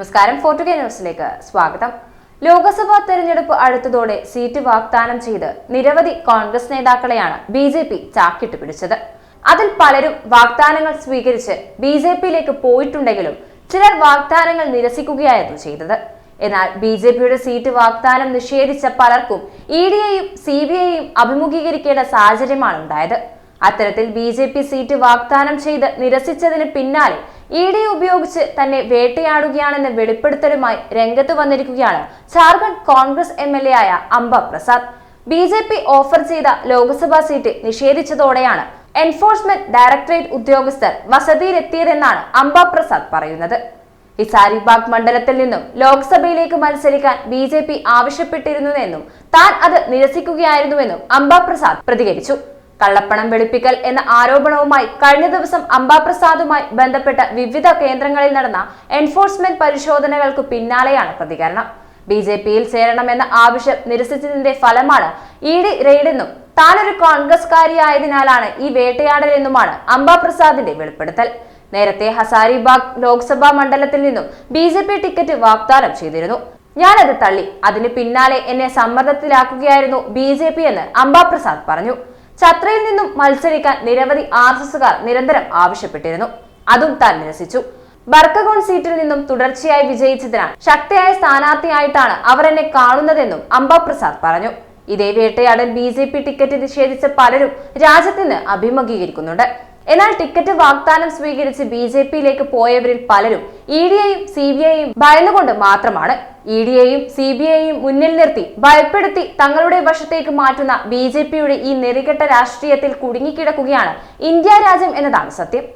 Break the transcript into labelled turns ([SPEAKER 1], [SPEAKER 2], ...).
[SPEAKER 1] നമസ്കാരം. ഫോർട്ടുഗേ ന്യൂസിലേക്ക് സ്വാഗതം. ലോക്സഭാ തെരഞ്ഞെടുപ്പ് അടുത്തതോടെ സീറ്റ് വാഗ്ദാനം ചെയ്ത് നിരവധി കോൺഗ്രസ് നേതാക്കളെയാണ് ബി ജെ പി ചാക്കിട്ട് പിടിച്ചത്. അതിൽ പലരും വാഗ്ദാനങ്ങൾ സ്വീകരിച്ച് ബി ജെ പിയിലേക്ക് പോയിട്ടുണ്ടെങ്കിലും ചിലർ വാഗ്ദാനങ്ങൾ നിരസിക്കുകയായിരുന്നു ചെയ്തത്. എന്നാൽ ബി ജെ പിയുടെ സീറ്റ് വാഗ്ദാനം നിഷേധിച്ച പലർക്കും ഇ ഡിയെയും സി ബി ഐയും അഭിമുഖീകരിക്കേണ്ട സാഹചര്യമാണ് ഉണ്ടായത് അത്തരത്തിൽ ബി ജെ പി സീറ്റ് വാഗ്ദാനം ചെയ്ത് നിരസിച്ചതിന് പിന്നാലെ ഇ ഡി ഉപയോഗിച്ച് തന്നെ വേട്ടയാടുകയാണെന്ന വെളിപ്പെടുത്തലുമായി രംഗത്ത് വന്നിരിക്കുകയാണ് Jharkhand Congress M L A ആയ Amba Prasad. B J P offer ചെയ്ത ലോക്സഭാ സീറ്റ് നിഷേധിച്ചതോടെയാണ് എൻഫോഴ്സ്മെന്റ് ഡയറക്ടറേറ്റ് ഉദ്യോഗസ്ഥർ വസതിയിലെത്തിയതെന്നാണ് അംബ പ്രസാദ് പറയുന്നത്. ഹിസാരിബാഗ് മണ്ഡലത്തിൽ നിന്നും ലോക്സഭയിലേക്ക് മത്സരിക്കാൻ ബി ജെ പി ആവശ്യപ്പെട്ടിരുന്നുവെന്നും താൻ അത് നിരസിക്കുകയായിരുന്നുവെന്നും അംബ പ്രസാദ് പ്രതികരിച്ചു. കള്ളപ്പണം വെളുപ്പിക്കൽ എന്ന ആരോപണവുമായി കഴിഞ്ഞ ദിവസം അംബാപ്രസാദുമായി ബന്ധപ്പെട്ട വിവിധ കേന്ദ്രങ്ങളിൽ നടന്ന എൻഫോഴ്സ്മെന്റ് പരിശോധനകൾക്ക് പിന്നാലെയാണ് പ്രതികരണം. ബി ജെ പിയിൽ ചേരണമെന്ന ആവശ്യം നിരസിച്ചതിന്റെ ഫലമാണ് ഇ ഡി റെയ്ഡെന്നും താനൊരു കോൺഗ്രസ്കാരിയായതിനാലാണ് ഈ വേട്ടയാടലെന്നുമാണ് അംബാപ്രസാദിന്റെ വെളിപ്പെടുത്തൽ. നേരത്തെ ഹസാരിബാഗ് ലോക്സഭാ മണ്ഡലത്തിൽ നിന്നും ബി ജെ പി ടിക്കറ്റ് വാഗ്ദാനം ചെയ്തിരുന്നു. ഞാനത് തള്ളി. അതിന് പിന്നാലെ എന്നെ സമ്മർദ്ദത്തിലാക്കുകയായിരുന്നു ബി ജെ പി എന്ന് അംബാപ്രസാദ് പറഞ്ഞു. ഛത്രയിൽ നിന്നും മത്സരിക്കാൻ നിരവധി ആർ എസ് എസുകാർ നിരന്തരം ആവശ്യപ്പെട്ടിരുന്നു. അതും താൻ നിരസിച്ചു. ബർക്കഗോൺ സീറ്റിൽ നിന്നും തുടർച്ചയായി വിജയിച്ചതിനാൽ ശക്തിയായ സ്ഥാനാർത്ഥിയായിട്ടാണ് അവർ എന്നെ കാണുന്നതെന്നും അംബ പ്രസാദ് പറഞ്ഞു. ഇതേ വേട്ടയാടൽ ബി ജെ പി ടിക്കറ്റ് നിഷേധിച്ച പലരും രാജ്യത്തിന് അഭിമുഖീകരിക്കുന്നുണ്ട്. എന്നാൽ ടിക്കറ്റ് വാഗ്ദാനം സ്വീകരിച്ച് ബി ജെ പിയിലേക്ക് പോയവരിൽ പലരും ഇ ഡിയെയും സി ബി ഐയും ഭയന്നുകൊണ്ട് മാത്രമാണ്. ഇ ഡിയെയും സി ബി ഐയും മുന്നിൽ നിർത്തി ഭയപ്പെടുത്തി തങ്ങളുടെ വശത്തേക്ക് മാറ്റുന്ന ബി ജെ പിയുടെ ഈ നെറികെട്ട രാഷ്ട്രീയത്തിൽ കുടുങ്ങിക്കിടക്കുകയാണ് ഇന്ത്യ രാജ്യം എന്നതാണ് സത്യം.